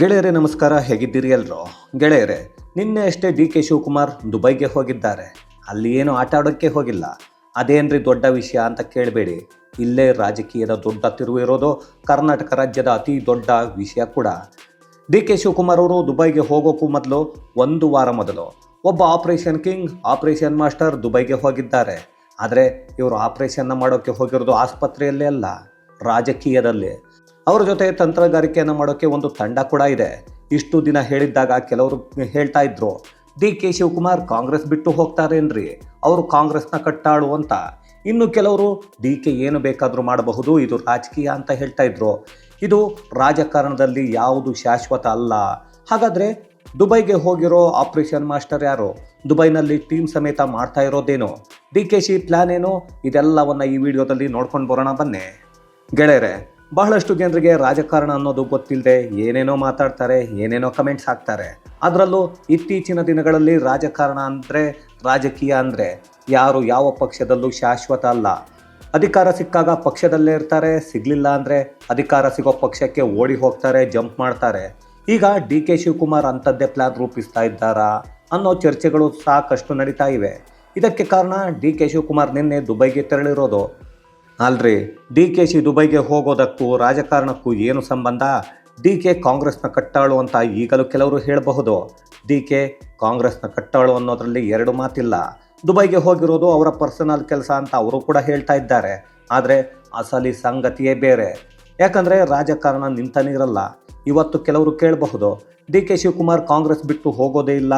ಗೆಳೆಯರೇ, ನಮಸ್ಕಾರ. ಹೇಗಿದ್ದೀರಿ ಎಲ್ಲರೂ? ಗೆಳೆಯರೇ, ನಿನ್ನೆ ಅಷ್ಟೇ ಡಿ ಕೆ ಶಿವಕುಮಾರ್ ದುಬೈಗೆ ಹೋಗಿದ್ದಾರೆ. ಅಲ್ಲಿ ಏನು ಆಟ ಆಡೋಕ್ಕೆ ಹೋಗಿಲ್ಲ. ಅದೇನ್ರಿ ದೊಡ್ಡ ವಿಷಯ ಅಂತ ಕೇಳಬೇಡಿ. ಇಲ್ಲೇ ರಾಜಕೀಯದ ದೊಡ್ಡ ತಿರುವು ಇರೋದು ಕರ್ನಾಟಕ ರಾಜ್ಯದ ಅತಿ ದೊಡ್ಡ ವಿಷಯ ಕೂಡ. ಡಿ ಕೆ ಶಿವಕುಮಾರ್ ಅವರು ದುಬೈಗೆ ಹೋಗೋಕ್ಕೂ ಮೊದಲು ಒಂದು ವಾರ ಮೊದಲು. ಒಬ್ಬ ಆಪರೇಷನ್ ಕಿಂಗ್, ಆಪರೇಷನ್ ಮಾಸ್ಟರ್ ದುಬೈಗೆ ಹೋಗಿದ್ದಾರೆ. ಆದರೆ ಇವರು ಆಪರೇಷನ್ನ ಮಾಡೋಕ್ಕೆ ಹೋಗಿರೋದು ಆಸ್ಪತ್ರೆಯಲ್ಲೇ ಅಲ್ಲ, ರಾಜಕೀಯದಲ್ಲಿ. ಅವ್ರ ಜೊತೆ ತಂತ್ರಗಾರಿಕೆಯನ್ನು ಮಾಡೋಕ್ಕೆ ಒಂದು ತಂಡ ಕೂಡ ಇದೆ. ಇಷ್ಟು ದಿನ ಹೇಳಿದ್ದಾಗ ಕೆಲವರು ಹೇಳ್ತಾ ಇದ್ರು, ಡಿ ಕೆ ಶಿವಕುಮಾರ್ ಕಾಂಗ್ರೆಸ್ ಬಿಟ್ಟು ಹೋಗ್ತಾರೇನ್ರಿ? ಅವರು ಕಾಂಗ್ರೆಸ್ನ ಕಟ್ಟಾಳು ಅಂತ ಇನ್ನು ಕೆಲವರು ಡಿ ಕೆ ಏನು ಬೇಕಾದರೂ ಮಾಡಬಹುದು, ಇದು ರಾಜಕೀಯ ಅಂತ ಹೇಳ್ತಾ ಇದ್ರು. ಇದು ರಾಜಕಾರಣದಲ್ಲಿ ಯಾವುದು ಶಾಶ್ವತ ಅಲ್ಲ. ಹಾಗಾದರೆ ದುಬೈಗೆ ಹೋಗಿರೋ ಆಪರೇಷನ್ ಮಾಸ್ಟರ್ ಯಾರು? ದುಬೈನಲ್ಲಿ ಟೀಮ್ ಸಮೇತ ಮಾಡ್ತಾ ಇರೋದೇನು? ಡಿ ಕೆ ಶಿ ಪ್ಲಾನ್ ಏನು? ಇದೆಲ್ಲವನ್ನು ಈ ವಿಡಿಯೋದಲ್ಲಿ ನೋಡ್ಕೊಂಡು ಬರೋಣ ಬನ್ನಿ. ಗೆಳೆಯರೆ ಬಹಳಷ್ಟು ಜನರಿಗೆ ರಾಜಕಾರಣ ಅನ್ನೋದು ಗೊತ್ತಿಲ್ಲದೆ ಏನೇನೋ ಮಾತಾಡ್ತಾರೆ, ಏನೇನೋ ಕಮೆಂಟ್ಸ್ ಹಾಕ್ತಾರೆ. ಅದರಲ್ಲೂ ಇತ್ತೀಚಿನ ದಿನಗಳಲ್ಲಿ ರಾಜಕಾರಣ ಅಂದರೆ ರಾಜಕೀಯ ಅಂದರೆ ಯಾರು ಯಾವ ಪಕ್ಷದಲ್ಲೂ ಶಾಶ್ವತ ಅಲ್ಲ. ಅಧಿಕಾರ ಸಿಕ್ಕಾಗ ಪಕ್ಷದಲ್ಲೇ ಇರ್ತಾರೆ, ಸಿಗಲಿಲ್ಲ ಅಂದರೆ ಅಧಿಕಾರ ಸಿಗೋ ಪಕ್ಷಕ್ಕೆ ಓಡಿ ಹೋಗ್ತಾರೆ, ಜಂಪ್ ಮಾಡ್ತಾರೆ. ಈಗ ಡಿ ಕೆ ಶಿವಕುಮಾರ್ ಅಂಥದ್ದೇ ಪ್ಲಾನ್ ರೂಪಿಸ್ತಾ ಇದ್ದಾರಾ ಅನ್ನೋ ಚರ್ಚೆಗಳು ಸಾಕಷ್ಟು ನಡೀತಾ ಇವೆ. ಇದಕ್ಕೆ ಕಾರಣ ಡಿ ಕೆ ಶಿವಕುಮಾರ್ ನಿನ್ನೆ ದುಬೈಗೆ ತೆರಳಿರೋದು. ಅಲ್ರಿ, ಡಿ ಕೆ ಶಿ ದುಬೈಗೆ ಹೋಗೋದಕ್ಕೂ ರಾಜಕಾರಣಕ್ಕೂ ಏನು ಸಂಬಂಧ? ಡಿ ಕೆ ಕಾಂಗ್ರೆಸ್ನ ಕಟ್ಟಾಳು ಅಂತ ಈಗಲೂ ಕೆಲವರು ಹೇಳಬಹುದು. ಡಿ ಕೆ ಕಾಂಗ್ರೆಸ್ನ ಕಟ್ಟಾಳು ಅನ್ನೋದರಲ್ಲಿ ಎರಡು ಮಾತಿಲ್ಲ. ದುಬೈಗೆ ಹೋಗಿರೋದು ಅವರ ಪರ್ಸನಲ್ ಕೆಲಸ ಅಂತ ಅವರು ಕೂಡ ಹೇಳ್ತಾ ಇದ್ದಾರೆ. ಆದರೆ ಅಸಲಿ ಸಂಗತಿಯೇ ಬೇರೆ. ಯಾಕಂದರೆ ರಾಜಕಾರಣ ನಿಂತನಿರಲ್ಲ ಇವತ್ತು ಕೆಲವರು ಕೇಳಬಹುದು, ಡಿ ಕೆ ಶಿವಕುಮಾರ್ ಕಾಂಗ್ರೆಸ್ ಬಿಟ್ಟು ಹೋಗೋದೇ ಇಲ್ಲ,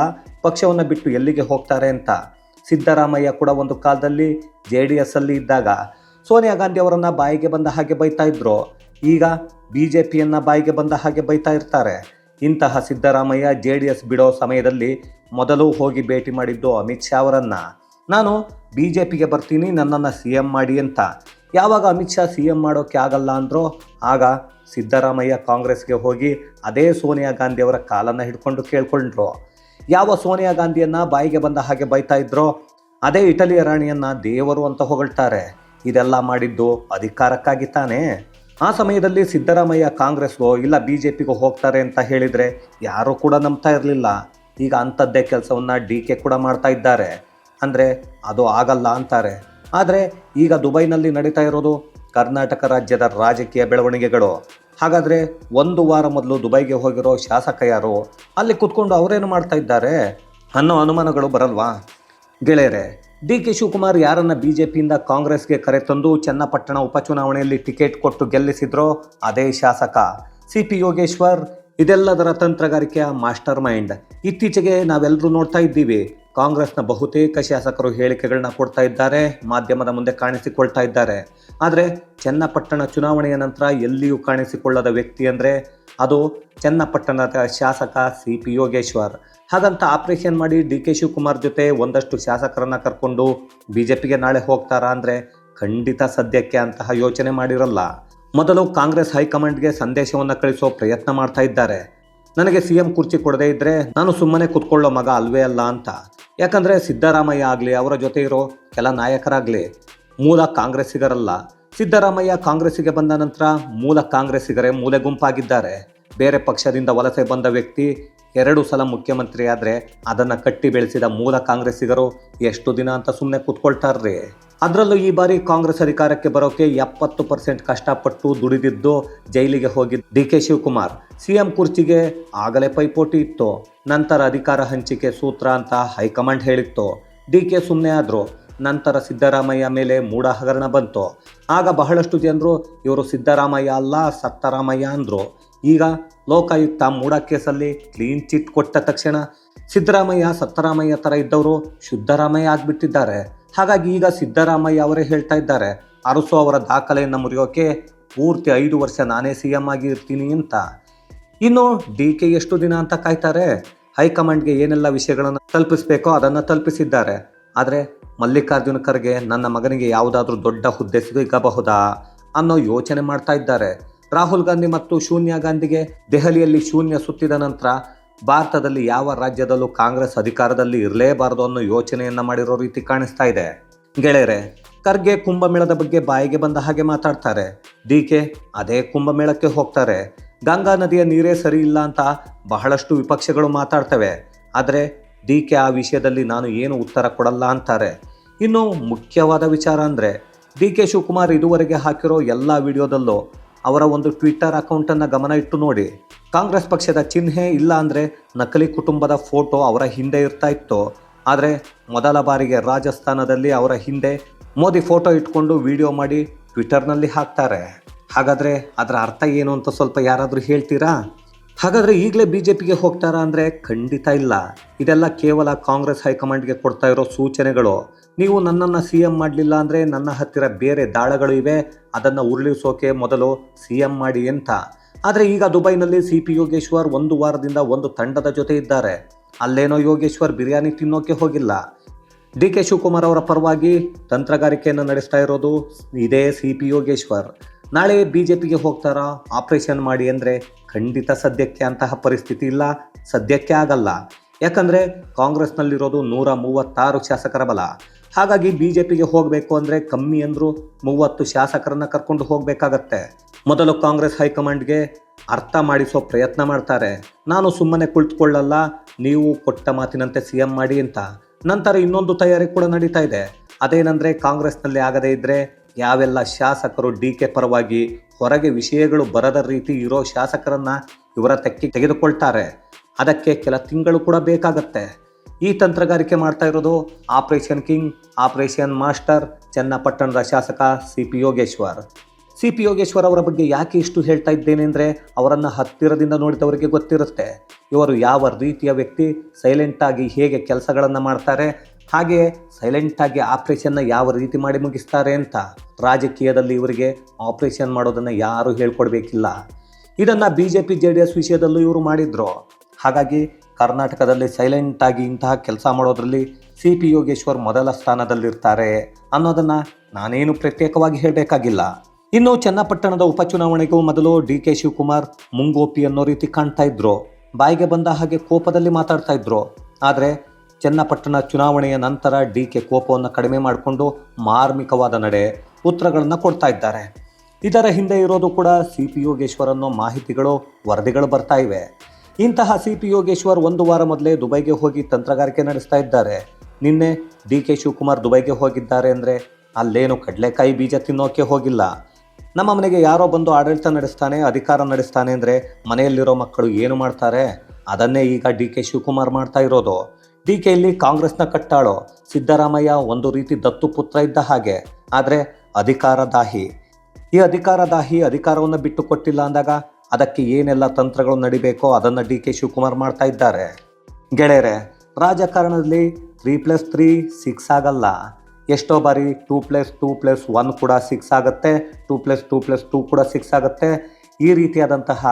ಪಕ್ಷವನ್ನು ಬಿಟ್ಟು ಎಲ್ಲಿಗೆ ಹೋಗ್ತಾರೆ ಅಂತ. ಸಿದ್ದರಾಮಯ್ಯ ಕೂಡ ಒಂದು ಕಾಲದಲ್ಲಿ ಜೆ ಡಿ ಎಸ್ ಅಲ್ಲಿ ಇದ್ದಾಗ ಸೋನಿಯಾ ಗಾಂಧಿ ಅವರನ್ನ ಬಾಯಿಗೆ ಬಂದ ಹಾಗೆ ಬೈತಾ ಇದ್ರು. ಈಗ ಬಿ ಜೆ ಪಿಯನ್ನ ಬಾಯಿಗೆ ಬಂದ ಹಾಗೆ ಬೈತಾ ಇರ್ತಾರೆ. ಇಂತಹ ಸಿದ್ದರಾಮಯ್ಯ ಜೆ ಡಿ ಎಸ್ ಬಿಡೋ ಸಮಯದಲ್ಲಿ ಮೊದಲು ಹೋಗಿ ಭೇಟಿ ಮಾಡಿದ್ದು ಅಮಿತ್ ಶಾ ಅವರನ್ನ. ನಾನು ಬಿ ಜೆ ಪಿಗೆ ಬರ್ತೀನಿ, ನನ್ನನ್ನು ಸಿ ಎಂ ಮಾಡಿ ಅಂತ. ಯಾವಾಗ ಅಮಿತ್ ಶಾ ಸಿ ಎಂ ಮಾಡೋಕ್ಕೆ ಆಗಲ್ಲ ಅಂದ್ರೋ, ಆಗ ಸಿದ್ದರಾಮಯ್ಯ ಕಾಂಗ್ರೆಸ್ಗೆ ಹೋಗಿ ಅದೇ ಸೋನಿಯಾ ಗಾಂಧಿ ಅವರ ಕಾಲನ್ನು ಹಿಡ್ಕೊಂಡು ಕೇಳ್ಕೊಂಡ್ರು. ಯಾವ ಸೋನಿಯಾ ಗಾಂಧಿಯನ್ನು ಬಾಯಿಗೆ ಬಂದ ಹಾಗೆ ಬೈತಾ ಇದ್ರೋ, ಅದೇ ಇಟಲಿಯ ರಾಣಿಯನ್ನು ದೇವರು ಅಂತ ಹೊಗಳ್ತಾರೆ. ಇದೆಲ್ಲ ಮಾಡಿದ್ದು ಅಧಿಕಾರಕ್ಕಾಗಿ ತಾನೇ? ಆ ಸಮಯದಲ್ಲಿ ಸಿದ್ದರಾಮಯ್ಯ ಕಾಂಗ್ರೆಸ್ಗೋ ಇಲ್ಲ ಬಿ ಜೆ ಪಿಗೋ ಹೋಗ್ತಾರೆ ಅಂತ ಹೇಳಿದರೆ ಯಾರೂ ಕೂಡ ನಂಬ್ತಾ ಇರಲಿಲ್ಲ. ಈಗ ಅಂಥದ್ದೇ ಕೆಲಸವನ್ನು ಡಿ ಕೆ ಕೂಡ ಮಾಡ್ತಾ ಇದ್ದಾರೆ. ಅಂದರೆ ಅದು ಆಗಲ್ಲ ಅಂತಾರೆ. ಆದರೆ ಈಗ ದುಬೈನಲ್ಲಿ ನಡೀತಾ ಇರೋದು ಕರ್ನಾಟಕ ರಾಜ್ಯದ ರಾಜಕೀಯ ಬೆಳವಣಿಗೆಗಳು. ಹಾಗಾದರೆ ಒಂದು ವಾರ ಮೊದಲು ದುಬೈಗೆ ಹೋಗಿರೋ ಶಾಸಕ ಯಾರು? ಅಲ್ಲಿ ಕುತ್ಕೊಂಡು ಅವರೇನು ಮಾಡ್ತಾ ಇದ್ದಾರೆ? ಅನ್ನೋ ಅನುಮಾನಗಳು ಬರಲ್ವಾ? ಗೆಳೆಯರೆ ಡಿ ಕೆ ಶಿವಕುಮಾರ್ ಯಾರನ್ನ ಬಿಜೆಪಿಯಿಂದ ಕಾಂಗ್ರೆಸ್ಗೆ ಕರೆತಂದು ಚನ್ನಪಟ್ಟಣ ಉಪಚುನಾವಣೆಯಲ್ಲಿ ಟಿಕೆಟ್ ಕೊಟ್ಟು ಗೆಲ್ಲಿಸಿದ್ರೋ ಅದೇ ಶಾಸಕ. ಸಿ ಪಿ ಯೋಗೇಶ್ವರ್, ಇದೆಲ್ಲದರ ತಂತ್ರಗಾರಿಕೆಯ ಮಾಸ್ಟರ್ ಮೈಂಡ್. ಇತ್ತೀಚೆಗೆ ನಾವೆಲ್ಲರೂ ನೋಡ್ತಾ ಇದ್ದೀವಿ. ಕಾಂಗ್ರೆಸ್ನ ಬಹುತೇಕ ಶಾಸಕರು ಹೇಳಿಕೆಗಳನ್ನ ಕೊಡ್ತಾ ಇದ್ದಾರೆ, ಮಾಧ್ಯಮದ ಮುಂದೆ ಕಾಣಿಸಿಕೊಳ್ತಾ ಇದ್ದಾರೆ. ಆದರೆ ಚನ್ನಪಟ್ಟಣ ಚುನಾವಣೆಯ ನಂತರ ಎಲ್ಲಿಯೂ ಕಾಣಿಸಿಕೊಳ್ಳದ ವ್ಯಕ್ತಿ ಅಂದರೆ ಅದು ಚನ್ನಪಟ್ಟಣದ ಶಾಸಕ ಸಿ ಪಿ ಯೋಗೇಶ್ವರ್. ಹಾಗಂತ ಆಪರೇಷನ್ ಮಾಡಿ ಡಿ ಕೆ ಶಿವಕುಮಾರ್ ಜೊತೆ ಒಂದಷ್ಟು ಶಾಸಕರನ್ನ ಕರ್ಕೊಂಡು ಬಿ ಜೆ ಪಿಗೆ ನಾಳೆ ಹೋಗ್ತಾರಾ ಅಂದರೆ ಖಂಡಿತ ಸದ್ಯಕ್ಕೆ ಅಂತಹ ಯೋಚನೆ ಮಾಡಿರಲ್ಲ. ಮೊದಲು ಕಾಂಗ್ರೆಸ್ ಹೈಕಮಾಂಡ್ಗೆ ಸಂದೇಶವನ್ನು ಕಳಿಸೋ ಪ್ರಯತ್ನ ಮಾಡ್ತಾ ಇದ್ದಾರೆ. ನನಗೆ ಸಿ ಎಂ ಕುರ್ಚಿ ಕೊಡದೇ ಇದ್ದರೆ ನಾನು ಸುಮ್ಮನೆ ಕುತ್ಕೊಳ್ಳೋ ಮಗ ಅಲ್ವೇ ಅಲ್ಲ ಅಂತ. ಯಾಕಂದರೆ ಸಿದ್ದರಾಮಯ್ಯ ಆಗಲಿ, ಅವರ ಜೊತೆ ಇರೋ ಕೆಲ ನಾಯಕರಾಗಲಿ, ಮೂಲ ಕಾಂಗ್ರೆಸ್ಸಿಗರಲ್ಲ. ಸಿದ್ದರಾಮಯ್ಯ ಕಾಂಗ್ರೆಸ್ಸಿಗೆ ಬಂದ ನಂತರ ಮೂಲ ಕಾಂಗ್ರೆಸ್ಸಿಗರೇ ಮೂಲೆ ಗುಂಪಾಗಿದ್ದಾರೆ. ಬೇರೆ ಪಕ್ಷದಿಂದ ವಲಸೆ ಬಂದ ವ್ಯಕ್ತಿ ಎರಡು ಸಲ ಮುಖ್ಯಮಂತ್ರಿ ಆದರೆ ಅದನ್ನು ಕಟ್ಟಿ ಬೆಳೆಸಿದ ಮೂಲ ಕಾಂಗ್ರೆಸ್ಸಿಗರು ಎಷ್ಟು ದಿನ ಅಂತ ಸುಮ್ಮನೆ ಕೂತ್ಕೊಳ್ತಾರ್ರಿ. ಅದರಲ್ಲೂ ಈ ಬಾರಿ ಕಾಂಗ್ರೆಸ್ ಅಧಿಕಾರಕ್ಕೆ ಬರೋಕೆ ಎಪ್ಪತ್ತು ಪರ್ಸೆಂಟ್ ಕಷ್ಟಪಟ್ಟು ದುಡಿದಿದ್ದು ಜೈಲಿಗೆ ಹೋಗಿದ್ದ ಡಿ ಕೆ ಶಿವಕುಮಾರ್. ಸಿಎಂ ಕುರ್ಚಿಗೆ ಆಗಲೇ ಪೈಪೋಟಿ ಇತ್ತು. ನಂತರ ಅಧಿಕಾರ ಹಂಚಿಕೆ ಸೂತ್ರ ಅಂತ ಹೈಕಮಾಂಡ್ ಹೇಳಿತ್ತು. ಡಿ ಕೆ ಸುಮ್ಮನೆ ಆದರು. ನಂತರ ಸಿದ್ದರಾಮಯ್ಯ ಮೇಲೆ ಮೂಢ ಹಗರಣ ಬಂತು. ಆಗ ಬಹಳಷ್ಟು ಜನರು, ಇವರು ಸಿದ್ದರಾಮಯ್ಯ ಅಲ್ಲ, ಸತ್ತರಾಮಯ್ಯ ಅಂದರು. ಈಗ ಲೋಕಾಯುಕ್ತ ಮೂಢ ಕೇಸಲ್ಲಿ ಕ್ಲೀನ್ ಚಿಟ್ ಕೊಟ್ಟ ತಕ್ಷಣ ಸಿದ್ದರಾಮಯ್ಯ, ಸತ್ತರಾಮಯ್ಯ ಥರ ಇದ್ದವರು ಶುದ್ಧರಾಮಯ್ಯ ಆಗಿಬಿಟ್ಟಿದ್ದಾರೆ. ಹಾಗಾಗಿ ಈಗ ಸಿದ್ದರಾಮಯ್ಯ ಅವರೇ ಹೇಳ್ತಾ ಇದ್ದಾರೆ. ಅರಸು ಅವರ ದಾಖಲೆಯನ್ನು ಮುರಿಯೋಕೆ ಪೂರ್ತಿ ಐದು ವರ್ಷ ನಾನೇ ಸಿ ಎಂ ಆಗಿ ಇರ್ತೀನಿ ಅಂತ. ಇನ್ನು ಡಿ ಕೆ ಎಷ್ಟು ದಿನ ಅಂತ ಕಾಯ್ತಾರೆ? ಹೈಕಮಾಂಡ್ಗೆ ಏನೆಲ್ಲ ವಿಷಯಗಳನ್ನು ತಲುಪಿಸಬೇಕೋ ಅದನ್ನು ತಲುಪಿಸಿದ್ದಾರೆ. ಆದರೆ ಮಲ್ಲಿಕಾರ್ಜುನ ಖರ್ಗೆ ನನ್ನ ಮಗನಿಗೆ ಯಾವುದಾದ್ರೂ ದೊಡ್ಡ ಹುದ್ದೆ ಸಿಗಬಹುದಾ ಅನ್ನೋ ಯೋಚನೆ ಮಾಡ್ತಾ ಇದ್ದಾರೆ. ರಾಹುಲ್ ಗಾಂಧಿ ಮತ್ತು ಶೂನ್ಯ ಗಾಂಧಿಗೆ ದೆಹಲಿಯಲ್ಲಿ ಶೂನ್ಯ ಸುತ್ತಿದ ನಂತರ ಭಾರತದಲ್ಲಿ ಯಾವ ರಾಜ್ಯದಲ್ಲೂ ಕಾಂಗ್ರೆಸ್ ಅಧಿಕಾರದಲ್ಲಿ ಇರಲೇಬಾರದು ಅನ್ನೋ ಯೋಚನೆಯನ್ನು ಮಾಡಿರೋ ರೀತಿ ಕಾಣಿಸ್ತಾ ಇದೆ. ಗೆಳೆಯರೆ, ಖರ್ಗೆ ಕುಂಭಮೇಳದ ಬಗ್ಗೆ ಬಾಯಿಗೆ ಬಂದ ಹಾಗೆ ಮಾತಾಡ್ತಾರೆ. ಡಿ ಕೆ ಅದೇ ಕುಂಭಮೇಳಕ್ಕೆ ಹೋಗ್ತಾರೆ. ಗಂಗಾ ನದಿಯ ನೀರೇ ಸರಿ ಇಲ್ಲ ಅಂತ ಬಹಳಷ್ಟು ವಿಪಕ್ಷಗಳು ಮಾತಾಡ್ತವೆ. ಆದರೆ ಡಿ ಕೆ ಆ ವಿಷಯದಲ್ಲಿ ನಾನು ಏನು ಉತ್ತರ ಕೊಡಲ್ಲ ಅಂತಾರೆ. ಇನ್ನು ಮುಖ್ಯವಾದ ವಿಚಾರ ಅಂದರೆ ಡಿ ಕೆ ಶಿವಕುಮಾರ್ ಇದುವರೆಗೆ ಹಾಕಿರೋ ಎಲ್ಲ ವಿಡಿಯೋದಲ್ಲೂ ಅವರ ಒಂದು ಟ್ವಿಟ್ಟರ್ ಅಕೌಂಟನ್ನು ಗಮನ ಇಟ್ಟು ನೋಡಿ. ಕಾಂಗ್ರೆಸ್ ಪಕ್ಷದ ಚಿಹ್ನೆ ಇಲ್ಲ ಅಂದರೆ ನಕಲಿ ಕುಟುಂಬದ ಫೋಟೋ ಅವರ ಹಿಂದೆ ಇರ್ತಾ ಇತ್ತು. ಆದರೆ ಮೊದಲ ಬಾರಿಗೆ ರಾಜಸ್ಥಾನದಲ್ಲಿ ಅವರ ಹಿಂದೆ ಮೋದಿ ಫೋಟೋ ಇಟ್ಕೊಂಡು ವಿಡಿಯೋ ಮಾಡಿ ಟ್ವಿಟರ್ನಲ್ಲಿ ಹಾಕ್ತಾರೆ. ಹಾಗಾದರೆ ಅದರ ಅರ್ಥ ಏನು ಅಂತ ಸ್ವಲ್ಪ ಯಾರಾದರೂ ಹೇಳ್ತೀರಾ? ಹಾಗಾದರೆ ಈಗಲೇ ಬಿ ಜೆ ಪಿಗೆ ಹೋಗ್ತಾರಾ ಅಂದರೆ ಖಂಡಿತ ಇಲ್ಲ. ಇದೆಲ್ಲ ಕೇವಲ ಕಾಂಗ್ರೆಸ್ ಹೈಕಮಾಂಡ್ಗೆ ಕೊಡ್ತಾ ಇರೋ ಸೂಚನೆಗಳು. ನೀವು ನನ್ನನ್ನು ಸಿ ಎಂ ಮಾಡಲಿಲ್ಲ ಅಂದರೆ ನನ್ನ ಹತ್ತಿರ ಬೇರೆ ದಾಳಗಳು ಇವೆ. ಅದನ್ನು ಉರುಳಿಸೋಕೆ ಮೊದಲು ಸಿ ಎಂ ಮಾಡಿ ಅಂತ. ಆದರೆ ಈಗ ದುಬೈನಲ್ಲಿ ಸಿ ಪಿ ಯೋಗೇಶ್ವರ್ ಒಂದು ವಾರದಿಂದ ಒಂದು ತಂಡದ ಜೊತೆ ಇದ್ದಾರೆ. ಅಲ್ಲೇನೋ ಯೋಗೇಶ್ವರ್ ಬಿರಿಯಾನಿ ತಿನ್ನೋಕೆ ಹೋಗಿಲ್ಲ. ಡಿ ಕೆ ಶಿವಕುಮಾರ್ ಅವರ ಪರವಾಗಿ ತಂತ್ರಗಾರಿಕೆಯನ್ನು ನಡೆಸ್ತಾ ಇರೋದು ಇದೇ ಸಿ ಪಿ ಯೋಗೇಶ್ವರ್. ನಾಳೆ ಬಿ ಜೆ ಪಿಗೆ ಹೋಗ್ತಾರಾ? ಆಪರೇಷನ್ ಮಾಡಿ ಅಂದರೆ ಖಂಡಿತ ಸದ್ಯಕ್ಕೆ ಅಂತಹ ಪರಿಸ್ಥಿತಿ ಇಲ್ಲ. ಸದ್ಯಕ್ಕೆ ಆಗಲ್ಲ. ಯಾಕಂದರೆ ಕಾಂಗ್ರೆಸ್ನಲ್ಲಿರೋದು ನೂರ ಮೂವತ್ತಾರು ಶಾಸಕರ ಬಲ. ಹಾಗಾಗಿ ಬಿ ಜೆ ಪಿಗೆ ಹೋಗಬೇಕು ಅಂದರೆ ಕಮ್ಮಿ ಅಂದರೂ ಮೂವತ್ತು ಶಾಸಕರನ್ನು ಕರ್ಕೊಂಡು ಹೋಗಬೇಕಾಗತ್ತೆ. ಮೊದಲು ಕಾಂಗ್ರೆಸ್ ಹೈಕಮಾಂಡ್ಗೆ ಅರ್ಥ ಮಾಡಿಸೋ ಪ್ರಯತ್ನ ಮಾಡ್ತಾರೆ. ನಾನು ಸುಮ್ಮನೆ ಕುಳಿತುಕೊಳ್ಳಲ್ಲ, ನೀವು ಕೊಟ್ಟ ಮಾತಿನಂತೆ ಸಿ ಎಂ ಮಾಡಿ ಅಂತ. ನಂತರ ಇನ್ನೊಂದು ತಯಾರಿ ಕೂಡ ನಡೀತಾ ಇದೆ. ಅದೇನಂದರೆ ಕಾಂಗ್ರೆಸ್ನಲ್ಲಿ ಆಗದೇ ಇದ್ದರೆ ಯಾವೆಲ್ಲ ಶಾಸಕರು ಡಿ ಕೆ ಪರವಾಗಿ ಹೊರಗೆ ವಿಷಯಗಳು ಬರದ ರೀತಿ ಇರೋ ಶಾಸಕರನ್ನು ಇವರ ತೆಕ್ಕಿ ತೆಗೆದುಕೊಳ್ತಾರೆ. ಅದಕ್ಕೆ ಕೆಲ ತಿಂಗಳು ಕೂಡ ಬೇಕಾಗತ್ತೆ. ಈ ತಂತ್ರಗಾರಿಕೆ ಮಾಡ್ತಾ ಇರೋದು ಆಪರೇಷನ್ ಕಿಂಗ್, ಆಪರೇಷನ್ ಮಾಸ್ಟರ್, ಚನ್ನಪಟ್ಟಣದ ಶಾಸಕ C P Yogeshwar. C P Yogeshwar ಅವರ ಬಗ್ಗೆ ಯಾಕೆ ಇಷ್ಟು ಹೇಳ್ತಾ ಇದ್ದೇನೆ ಅಂದರೆ ಅವರನ್ನು ಹತ್ತಿರದಿಂದ ನೋಡಿದವರಿಗೆ ಗೊತ್ತಿರುತ್ತೆ. ಇವರು ಯಾವ ರೀತಿಯ ವ್ಯಕ್ತಿ ಸೈಲೆಂಟಾಗಿ ಹೇಗೆ ಕೆಲಸಗಳನ್ನು ಮಾಡ್ತಾರೆ ಹಾಗೆ ಸೈಲೆಂಟಾಗಿ ಆಪರೇಷನ್ನ ಯಾವ ರೀತಿ ಮಾಡಿ ಮುಗಿಸ್ತಾರೆ ಅಂತ ರಾಜಕೀಯದಲ್ಲಿ ಇವರಿಗೆ ಆಪರೇಷನ್ ಮಾಡೋದನ್ನು ಯಾರೂ ಹೇಳ್ಕೊಡ್ಬೇಕಿಲ್ಲ. ಇದನ್ನು B J P J D S ವಿಷಯದಲ್ಲೂ ಇವರು ಮಾಡಿದ್ರು. ಹಾಗಾಗಿ ಕರ್ನಾಟಕದಲ್ಲಿ ಸೈಲೆಂಟಾಗಿ ಇಂತಹ ಕೆಲಸ ಮಾಡೋದ್ರಲ್ಲಿ ಸಿ ಪಿ ಯೋಗೇಶ್ವರ್ ಮೊದಲ ಸ್ಥಾನದಲ್ಲಿರ್ತಾರೆ ಅನ್ನೋದನ್ನು ನಾನೇನು ಪ್ರತ್ಯೇಕವಾಗಿ ಹೇಳಬೇಕಾಗಿಲ್ಲ. ಇನ್ನು ಚನ್ನಪಟ್ಟಣದ ಉಪಚುನಾವಣೆಗೂ ಮೊದಲು ಡಿ ಕೆ ಶಿವಕುಮಾರ್ ಮುಂಗೋಪಿ ಅನ್ನೋ ರೀತಿ ಕಾಣ್ತಾ ಇದ್ರು. ಬಾಯಿಗೆ ಬಂದ ಹಾಗೆ ಕೋಪದಲ್ಲಿ ಮಾತಾಡ್ತಾ ಇದ್ರು. ಆದರೆ ಚನ್ನಪಟ್ಟಣ ಚುನಾವಣೆಯ ನಂತರ ಡಿ ಕೆ ಕೋಪವನ್ನು ಕಡಿಮೆ ಮಾಡಿಕೊಂಡು ಮಾರ್ಮಿಕವಾದ ನಡೆ ಉತ್ತರಗಳನ್ನು ಕೊಡ್ತಾ ಇದ್ದಾರೆ. ಇದರ ಹಿಂದೆ ಇರೋದು ಕೂಡ ಸಿ ಪಿ ಯೋಗೇಶ್ವರ್ ಅನ್ನೋ ಮಾಹಿತಿಗಳು, ವರದಿಗಳು ಬರ್ತಾ ಇವೆ. ಇಂತಹ ಸಿ ಪಿ ಯೋಗೇಶ್ವರ್ ಒಂದು ವಾರ ಮೊದಲೇ ದುಬೈಗೆ ಹೋಗಿ ತಂತ್ರಗಾರಿಕೆ ನಡೆಸ್ತಾ ಇದ್ದಾರೆ. ನಿನ್ನೆ ಡಿ ಕೆ ಶಿವಕುಮಾರ್ ದುಬೈಗೆ ಹೋಗಿದ್ದಾರೆ ಅಂದರೆ ಅಲ್ಲೇನು ಕಡಲೆಕಾಯಿ ಬೀಜ ತಿನ್ನೋಕೆ ಹೋಗಿಲ್ಲ. ನಮ್ಮ ಮನೆಗೆ ಯಾರೋ ಬಂದು ಆಡಳಿತ ನಡೆಸ್ತಾನೆ, ಅಧಿಕಾರ ನಡೆಸ್ತಾನೆ ಅಂದರೆ ಮನೆಯಲ್ಲಿರೋ ಮಕ್ಕಳು ಏನು ಮಾಡ್ತಾರೆ? ಅದನ್ನೇ ಈಗ ಡಿ ಕೆ ಶಿವಕುಮಾರ್ ಮಾಡ್ತಾ ಇರೋದು. ಡಿ ಕಾಂಗ್ರೆಸ್ನ ಕಟ್ಟಾಳು? ಸಿದ್ದರಾಮಯ್ಯ ಒಂದು ರೀತಿ ದತ್ತು ಪುತ್ರ ಇದ್ದ ಹಾಗೆ. ಆದರೆ ಅಧಿಕಾರದಾಹಿ ಈ ಅಧಿಕಾರದಾಹಿ ಅಧಿಕಾರವನ್ನು ಬಿಟ್ಟು ಕೊಟ್ಟಿಲ್ಲ ಅಂದಾಗ ಅದಕ್ಕೆ ಏನೆಲ್ಲ ತಂತ್ರಗಳು ನಡಿಬೇಕೋ ಅದನ್ನು ಡಿ ಕೆ ಶಿವಕುಮಾರ್ ಮಾಡ್ತಾ ಇದ್ದಾರೆ. ಗೆಳೆಯರೆ, ರಾಜಕಾರಣದಲ್ಲಿ ತ್ರೀ ಪ್ಲಸ್ ತ್ರೀ ಸಿಕ್ಸ್ ಆಗಲ್ಲ. ಎಷ್ಟೋ ಬಾರಿ two plus two plus one ಕೂಡ ಸಿಕ್ಸ್ ಆಗುತ್ತೆ, two plus two plus two ಕೂಡ ಸಿಕ್ಸ್ ಆಗುತ್ತೆ. ಈ ರೀತಿಯಾದಂತಹ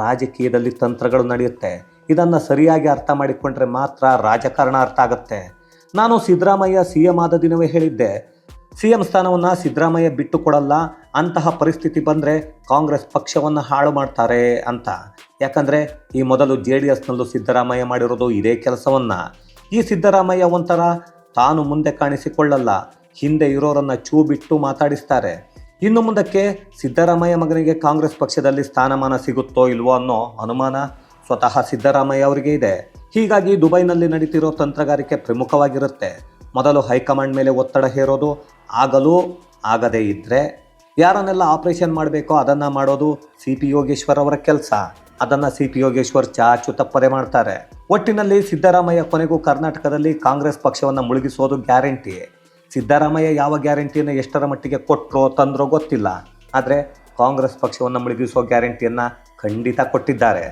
ರಾಜಕೀಯದಲ್ಲಿ ತಂತ್ರಗಳು ನಡೆಯುತ್ತೆ. ಇದನ್ನು ಸರಿಯಾಗಿ ಅರ್ಥ ಮಾಡಿಕೊಂಡ್ರೆ ಮಾತ್ರ ರಾಜಕಾರಣ ಅರ್ಥ ಆಗುತ್ತೆ. ನಾನು ಸಿದ್ದರಾಮಯ್ಯ ಸಿ ಎಂ ಆದ ದಿನವೇ ಹೇಳಿದ್ದೆ. ಸಿ ಎಂ ಸ್ಥಾನವನ್ನು ಸಿದ್ದರಾಮಯ್ಯ ಬಿಟ್ಟು ಕೊಡಲ್ಲ, ಅಂತಹ ಪರಿಸ್ಥಿತಿ ಬಂದರೆ ಕಾಂಗ್ರೆಸ್ ಪಕ್ಷವನ್ನು ಹಾಳು ಮಾಡ್ತಾರೆ ಅಂತ. ಯಾಕಂದರೆ ಈ ಮೊದಲು ಜೆ ಡಿ ಎಸ್ನಲ್ಲೂ ಸಿದ್ದರಾಮಯ್ಯ ಮಾಡಿರೋದು ಇದೇ ಕೆಲಸವನ್ನು. ಈ ಸಿದ್ದರಾಮಯ್ಯ ಒಂಥರ ತಾನು ಮುಂದೆ ಕಾಣಿಸಿಕೊಳ್ಳಲ್ಲ, ಹಿಂದೆ ಇರೋರನ್ನು ಚೂ ಬಿಟ್ಟು ಮಾತಾಡಿಸ್ತಾರೆ. ಇನ್ನು ಮುಂದಕ್ಕೆ ಸಿದ್ದರಾಮಯ್ಯ ಮಗನಿಗೆ ಕಾಂಗ್ರೆಸ್ ಪಕ್ಷದಲ್ಲಿ ಸ್ಥಾನಮಾನ ಸಿಗುತ್ತೋ ಇಲ್ವೋ ಅನ್ನೋ ಅನುಮಾನ ಸ್ವತಃ ಸಿದ್ದರಾಮಯ್ಯ ಅವರಿಗೆ ಇದೆ. ಹೀಗಾಗಿ ದುಬೈನಲ್ಲಿ ನಡೀತಿರೋ ತಂತ್ರಗಾರಿಕೆ ಪ್ರಮುಖವಾಗಿರುತ್ತೆ. ಮೊದಲು ಹೈಕಮಾಂಡ್ ಮೇಲೆ ಒತ್ತಡ ಹೇರೋದು, ಆಗಲೂ ಆಗದೇ ಇದ್ದರೆ ಯಾರನ್ನೆಲ್ಲ ಆಪರೇಷನ್ ಮಾಡಬೇಕೋ ಅದನ್ನು ಮಾಡೋದು ಸಿ ಪಿ ಯೋಗೇಶ್ವರ್ ಅವರ ಕೆಲಸ. ಅದನ್ನು ಸಿ ಪಿ ಯೋಗೇಶ್ವರ್ ಚಾಚು ತಪ್ಪದೆ ಮಾಡ್ತಾರೆ. ಒಟ್ಟಿನಲ್ಲಿ ಸಿದ್ದರಾಮಯ್ಯ ಕೊನೆಗೂ ಕರ್ನಾಟಕದಲ್ಲಿ ಕಾಂಗ್ರೆಸ್ ಪಕ್ಷವನ್ನು ಮುಳುಗಿಸೋದು ಗ್ಯಾರಂಟಿ ಸಿದ್ದರಾಮಯ್ಯ ಯಾವ ಗ್ಯಾರಂಟಿಯನ್ನು ಎಷ್ಟರ ಮಟ್ಟಿಗೆ ಕೊಟ್ಟರೋ ತಂದ್ರೋ ಗೊತ್ತಿಲ್ಲ. ಆದರೆ ಕಾಂಗ್ರೆಸ್ ಪಕ್ಷವನ್ನು ಮುಳುಗಿಸೋ ಗ್ಯಾರಂಟಿಯನ್ನು ಖಂಡಿತ ಕೊಟ್ಟಿದ್ದಾರೆ.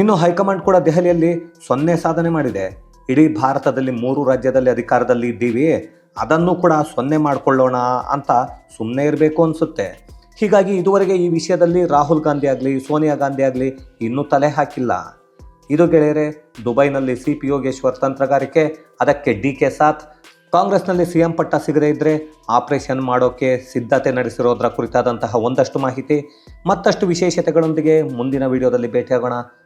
ಇನ್ನು ಹೈಕಮಾಂಡ್ ಕೂಡ ದೆಹಲಿಯಲ್ಲಿ ಸೊನ್ನೆ ಸಾಧನೆ ಮಾಡಿದೆ. ಇಡೀ ಭಾರತದಲ್ಲಿ ಮೂರು ರಾಜ್ಯದಲ್ಲಿ ಅಧಿಕಾರದಲ್ಲಿ ಇದ್ದೀವಿ, ಅದನ್ನು ಕೂಡ ಸೊನ್ನೆ ಮಾಡಿಕೊಳ್ಳೋಣ ಅಂತ ಸುಮ್ಮನೆ ಇರಬೇಕು ಅನಿಸುತ್ತೆ. ಹೀಗಾಗಿ ಇದುವರೆಗೆ ಈ ವಿಷಯದಲ್ಲಿ ರಾಹುಲ್ ಗಾಂಧಿ ಆಗಲಿ, ಸೋನಿಯಾ ಗಾಂಧಿ ಆಗಲಿ ಇನ್ನೂ ತಲೆ ಹಾಕಿಲ್ಲ. ಇದು ಗೆಳೆಯರೆ, ದುಬೈನಲ್ಲಿ ಸಿ ಪಿ ಯೋಗೇಶ್ವರ್ ತಂತ್ರಗಾರಿಕೆ, ಅದಕ್ಕೆ ಡಿ ಕೆ ಸಾಥ್. ಕಾಂಗ್ರೆಸ್ನಲ್ಲಿ ಸಿ ಎಂ ಪಟ್ಟ ಸಿಗದೇ ಇದ್ದರೆ ಆಪರೇಷನ್ ಮಾಡೋಕ್ಕೆ ಸಿದ್ಧತೆ ನಡೆಸಿರೋದರ ಕುರಿತಾದಂತಹ ಒಂದಷ್ಟು ಮಾಹಿತಿ. ಮತ್ತಷ್ಟು ವಿಶೇಷತೆಗಳೊಂದಿಗೆ ಮುಂದಿನ ವಿಡಿಯೋದಲ್ಲಿ ಭೇಟಿಯಾಗೋಣ.